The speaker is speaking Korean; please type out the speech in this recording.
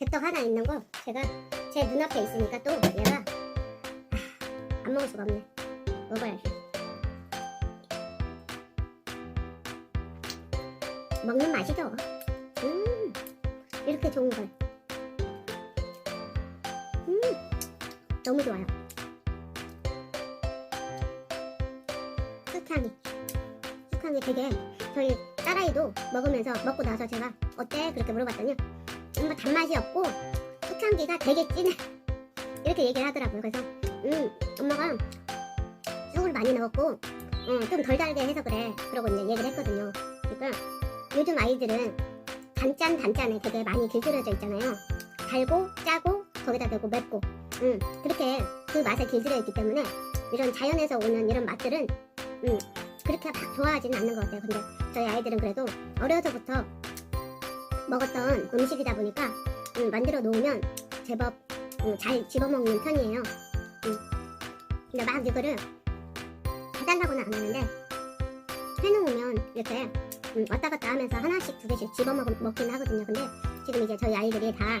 개떡 하나 있는 거 제가 제 눈앞에 있으니까 또 얘가 아, 안 먹을 수가 없네. 먹어야지. 먹는 맛이죠. 음, 이렇게 좋은 걸. 음, 너무 좋아요. 쑥향이. 쑥향이 되게 저희 딸아이도 먹으면서 먹고 나서 제가 어때? 그렇게 물어봤더니 정말 단맛이 없고 쑥향기가 되게 진해. 이렇게 얘기를 하더라고요. 그래서 음, 엄마가 쑥을 많이 넣었고 음, 좀덜 달게 해서 그래. 그러고 이제 얘기를 했거든요. 그러니까 요즘 아이들은 단짠 단짠에 되게 많이 길들여져 있잖아요. 달고 짜고 거기다 대고 맵고 음, 그렇게 그 맛에 길들여 있기 때문에 이런 자연에서 오는 이런 맛들은 음, 그렇게 막 좋아하지는 않는 것 같아요. 근데 저희 아이들은 그래도 어려서부터 먹었던 음식이다 보니까 음, 만들어 놓으면 제법 음, 잘 집어먹는 편이에요. 음. 근데 막 이거를 해달라고는 안 하는데 해놓으면 이렇게 음, 왔다 갔다 하면서 하나씩 두 개씩 집어먹, 먹긴 하거든요. 근데 지금 이제 저희 아이들이 다